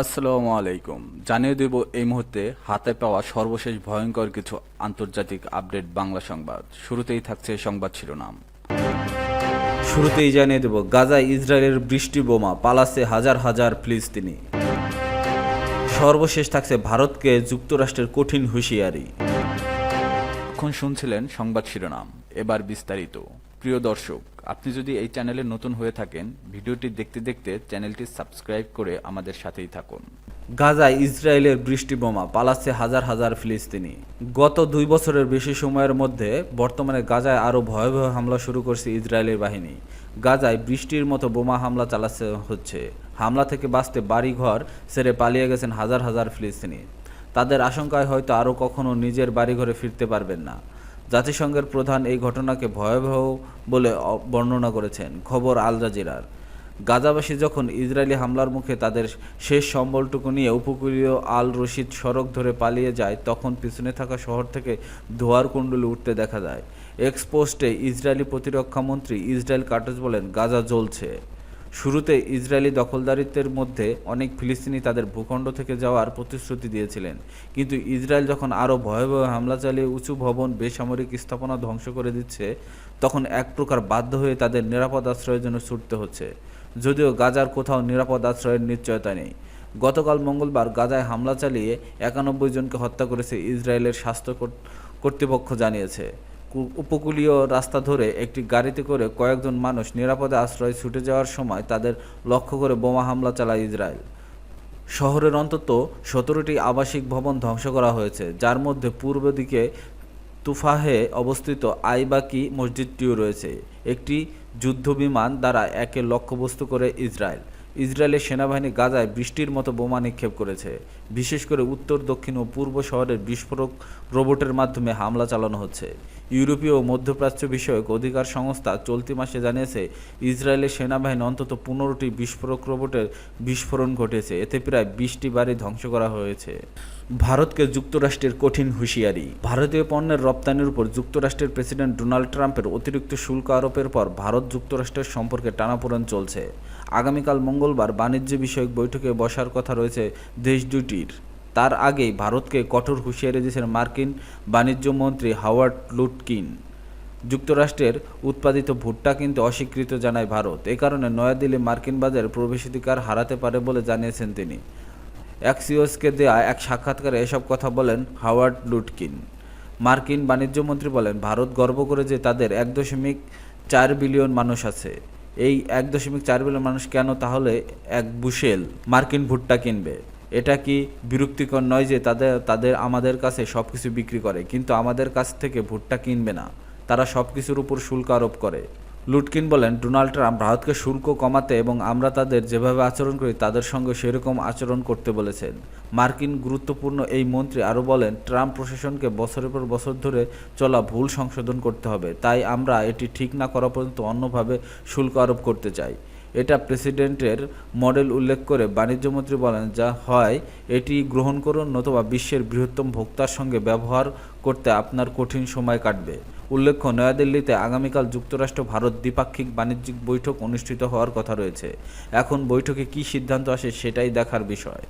আসসালামু আলাইকুম। জানিয়ে দেব এই মুহূর্তে হাতে পাওয়া সর্বশেষ ভয়ঙ্কর কিছু আন্তর্জাতিক আপডেট বাংলা সংবাদ। শুরুতেই থাকছে সংবাদ শিরোনাম। শুরুতেই জানিয়ে দেব, গাজায় ইসরায়েলের বৃষ্টি বোমা, পালাসে হাজার হাজার ফিলিস্তিনি। সর্বশেষ থাকছে ভারতকে যুক্তরাষ্ট্রের কঠিন হুঁশিয়ারি। এখন শুনছিলেন সংবাদ শিরোনাম। এবার বিস্তারিত। প্রিয় দর্শক, আপনি যদি এই চ্যানেলে নতুন হয়ে থাকেন, ভিডিওটি দেখতে দেখতে চ্যানেলটি সাবস্ক্রাইব করে আমাদের সাথেই থাকুন। গাজায় ইসরায়েলের বৃষ্টি বোমা পালাচ্ছে হাজার হাজার ফিলিস্তিনি। গত দুই বছরের বেশি সময়ের মধ্যে বর্তমানে গাজায় আরও ভয়াবহ হামলা শুরু করছে ইসরায়েলের বাহিনী। গাজায় বৃষ্টির মতো বোমা হামলা চালাচ্ছে হচ্ছে। হামলা থেকে বাঁচতে বাড়িঘর ছেড়ে পালিয়ে গেছেন হাজার হাজার ফিলিস্তিনি। তাদের আশঙ্কায় হয়তো আরও কখনো নিজের বাড়িঘরে ফিরতে পারবেন না। জাতিসংঘের প্রধান এই ঘটনাকে ভয়াবহ বলে বর্ণনা করেছেন খবর আল জাজিরার। গাজাবাসী যখন ইসরায়েলি হামলার মুখে তাদের শেষ সম্বলটুকু নিয়ে উপকূলীয় আল রশিদ সড়ক ধরে পালিয়ে যায়, তখন পিছনে থাকা শহর থেকে ধোয়ার কুণ্ডলি উঠতে দেখা যায়। এক্সপোস্টে ইসরায়েলি প্রতিরক্ষামন্ত্রী ইসরায়েল কাটজ বলেন, গাজা জ্বলছে। শুরুতে ইসরায়েলি দখলদারিত্বের মধ্যে অনেক ফিলিস্তিনি তাদের ভূখণ্ড থেকে যাওয়ার প্রতিশ্রুতি দিয়েছিলেন। কিন্তু ইসরায়েল যখন আরও ভয়াবহ হামলা চালিয়ে উঁচু ভবন বেসামরিক স্থাপনা ধ্বংস করে দিচ্ছে, তখন এক প্রকার বাধ্য হয়ে তাদের নিরাপদ আশ্রয়ের জন্য ছুটতে হচ্ছে। যদিও গাজার কোথাও নিরাপদ আশ্রয়ের নিশ্চয়তা নেই। গতকাল মঙ্গলবার গাজায় হামলা চালিয়ে একানব্বই জনকে হত্যা করেছে ইসরায়েলের স্বাস্থ্য কর্তৃপক্ষ জানিয়েছে। উপকূলীয় রাস্তা ধরে একটি গাড়িতে করে কয়েকজন মানুষ নিরাপদে আশ্রয় ছুটে যাওয়ার সময় তাদের লক্ষ্য করে বোমা হামলা চালায় ইসরায়েল। শহরের অন্তত সতেরোটি আবাসিক ভবন ধ্বংস করা হয়েছে, যার মধ্যে পূর্ব দিকে তুফাহে অবস্থিত আইবাকি মসজিদটিও রয়েছে। একটি যুদ্ধবিমান দ্বারা একে লক্ষ্যবস্তু করে ইসরায়েল। ইসরায়েলের সেনাবাহিনী গাজায় বৃষ্টির মতো বোমা নিক্ষেপ করেছে। বিশেষ করে উত্তর, দক্ষিণ ও পূর্ব শহরের বিস্ফোরক রোবটের মাধ্যমে হামলা চালানো হচ্ছে। ইউরোপীয় ও মধ্যপ্রাচ্য বিষয়ক অধিকার সংস্থা চলতি মাসে জানিয়েছে, ইসরায়েলের সেনাবাহিনী অন্তত পনেরোটি বিস্ফোরক রোবটের বিস্ফোরণ ঘটেছে। এতে প্রায় বিশটি বাড়ি ধ্বংস করা হয়েছে। ভারতকে যুক্তরাষ্ট্রের কঠিন হুঁশিয়ারি। ভারতীয় পণ্যের রপ্তানির উপর যুক্তরাষ্ট্রের প্রেসিডেন্ট ডোনাল্ড ট্রাম্পের অতিরিক্ত শুল্ক আরোপের পর ভারত যুক্তরাষ্ট্রের সম্পর্কে টানাপোড়েন চলছে। আগামীকাল মঙ্গলবার বাণিজ্য বিষয়ক বৈঠকে বসার কথা রয়েছে দেশ দুটির তার আগেই ভারতকে কঠোর হুঁশিয়ারি দিয়েছেন মার্কিন বাণিজ্য মন্ত্রী হাওয়ার্ড লুটকিন। যুক্তরাষ্ট্রের উৎপাদিত ভুট্টা কিনতে অস্বীকৃত জানায় ভারত। এ কারণে নয়াদিল্লি মার্কিন বাজারে প্রবেশাধিকার হারাতে পারে বলে জানিয়েছেন তিনি। অ্যাক্সিওসকে দেয়া এক সাক্ষাৎকারে এসব কথা বলেন হাওয়ার্ড লুটকিন। মার্কিন বাণিজ্যমন্ত্রী বলেন, ভারত গর্ব করে যে তাদের এক দশমিক চার বিলিয়ন মানুষ আছে। এই এক দশমিক চার বিলিয়ন মানুষ কেন? তাহলে এক বুশেল মার্কিন ভুট্টা কিনবে। এটা কি বিরক্তিকর নয় যে তাদের তাদের আমাদের কাছে সব কিছু বিক্রি করে, কিন্তু আমাদের কাছ থেকে ভুট্টা কিনবে না। তারা সব কিছুর উপর শুল্ক আরোপ করে। লুটকিন বলেন, ডোনাল্ড ট্রাম্প ভারতকে শুল্ক কমাতে এবং আমরা তাদের যেভাবে আচরণ করি, তাদের সঙ্গে সেরকম আচরণ করতে বলেছেন। মার্কিন গুরুত্বপূর্ণ এই মন্ত্রী আরও বলেন, ট্রাম্প প্রশাসনকে বছরের পর বছর ধরে চলা ভুল সংশোধন করতে হবে। তাই আমরা এটি ঠিক না করা পর্যন্ত অন্যভাবে শুল্ক আরোপ করতে চাই। এটা প্রেসিডেন্টের মডেল উল্লেখ করে বাণিজ্যমন্ত্রী বলেন, যা হয়, এটি গ্রহণ করুন নতুবা বিশ্বের বৃহত্তম ভোক্তার সঙ্গে ব্যবহার করতে আপনার কঠিন সময় কাটবে। উল্লেখ্য, নয়াদিল্লিতে আগামীকাল যুক্তরাষ্ট্র ভারত দ্বিপাক্ষিক বাণিজ্যিক বৈঠক অনুষ্ঠিত হওয়ার কথা রয়েছে। এখন বৈঠকে কী সিদ্ধান্ত আসে সেটাই দেখার বিষয়।